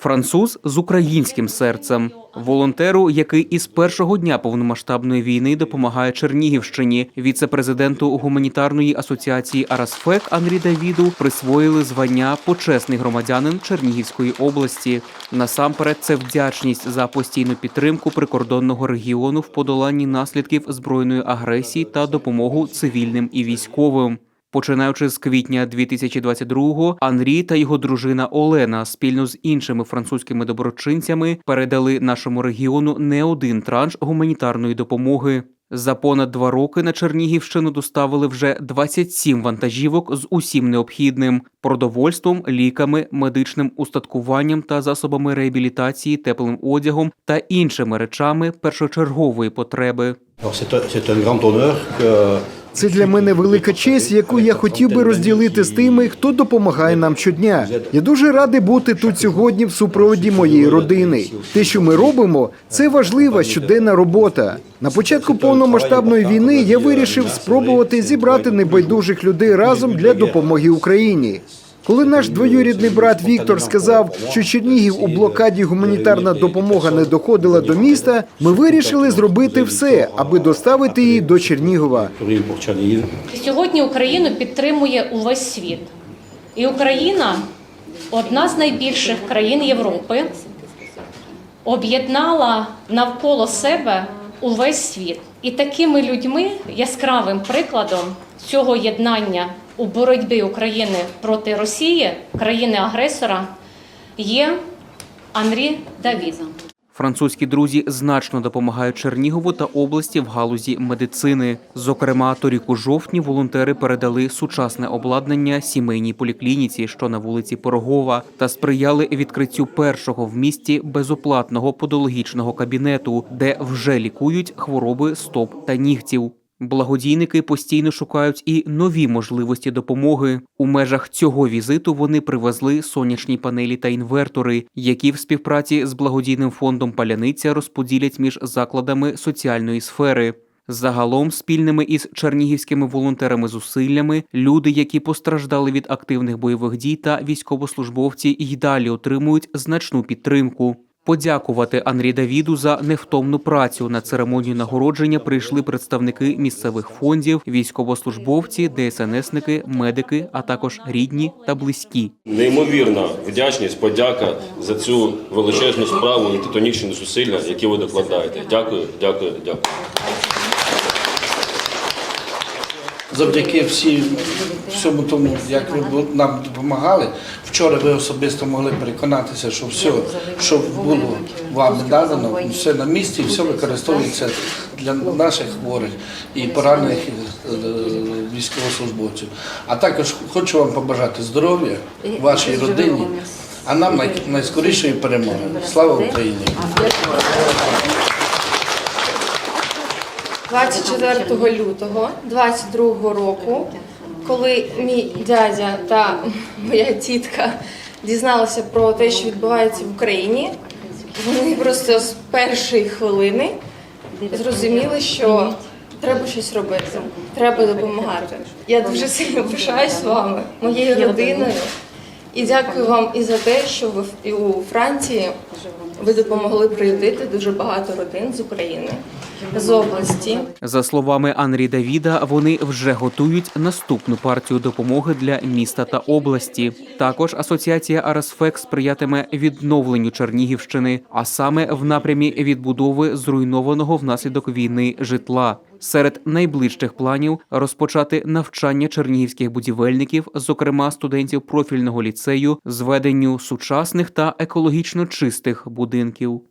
Француз з українським серцем, волонтеру, який із першого дня повномасштабної війни допомагає Чернігівщині. Віце-президенту гуманітарної асоціації Арасфек Анрі Давіду присвоїли звання почесний громадянин Чернігівської області. Насамперед, це вдячність за постійну підтримку прикордонного регіону в подоланні наслідків збройної агресії та допомогу цивільним і військовим. Починаючи з квітня 2022-го, Анрі та його дружина Олена спільно з іншими французькими доброчинцями передали нашому регіону не один транш гуманітарної допомоги. За понад два роки на Чернігівщину доставили вже 27 вантажівок з усім необхідним продовольством, ліками, медичним устаткуванням та засобами реабілітації, теплим одягом та іншими речами першочергової потреби. Alors Це для мене велика честь, яку я хотів би розділити з тими, хто допомагає нам щодня. Я дуже радий бути тут сьогодні в супроводі моєї родини. Те, що ми робимо, це важлива щоденна робота. На початку повномасштабної війни я вирішив спробувати зібрати небайдужих людей разом для допомоги Україні. Коли наш двоюрідний брат Віктор сказав, що Чернігів у блокаді гуманітарна допомога не доходила до міста, ми вирішили зробити все, аби доставити її до Чернігова. Сьогодні Україну підтримує увесь світ. І Україна одна з найбільших країн Європи, об'єднала навколо себе увесь світ. І такими людьми, яскравим прикладом цього єднання у боротьбі України проти Росії, країни-агресора, є Анрі Давід. Французькі друзі значно допомагають Чернігову та області в галузі медицини. Зокрема, торік у жовтні волонтери передали сучасне обладнання сімейній поліклініці, що на вулиці Пирогова, та сприяли відкриттю першого в місті безоплатного подологічного кабінету, де вже лікують хвороби стоп та нігтів. Благодійники постійно шукають і нові можливості допомоги. У межах цього візиту вони привезли сонячні панелі та інвертори, які в співпраці з благодійним фондом Паляниця розподілять між закладами соціальної сфери. Загалом, спільними із чернігівськими волонтерами зусиллями, люди, які постраждали від активних бойових дій та військовослужбовці, й далі отримують значну підтримку. Подякувати Анрі Давіду за невтомну працю на церемонію нагородження прийшли представники місцевих фондів, військовослужбовці, ДСНСники, медики, а також рідні та близькі. Неймовірна вдячність, подяка за цю величезну справу і титанічні зусилля, які ви докладаєте. Дякую, дякую, дякую. Завдяки всі, всьому тому, як ви нам допомагали. Вчора ви особисто могли переконатися, що все, що було вам дадано, все на місці, все використовується для наших хворих і поранених е, військовослужбовців. А також хочу вам побажати здоров'я вашій родині, а нам найскорішої перемоги. Слава Україні! 24 лютого 22 року, коли мій дядя та моя тітка дізналися про те, що відбувається в Україні, вони просто з першої хвилини зрозуміли, що треба щось робити, треба допомагати. Я дуже сильно пишаюсь з вами, моєю родиною. І дякую вам і за те, що ви у Франції ви допомогли приютити дуже багато родин з України, з області. За словами Анрі Давіда, вони вже готують наступну партію допомоги для міста та області. Також асоціація Арасфек сприятиме відновленню Чернігівщини, а саме в напрямі відбудови зруйнованого внаслідок війни житла. Серед найближчих планів розпочати навчання чернігівських будівельників, зокрема студентів профільного ліцею, зведенню сучасних та екологічно чистих будинків.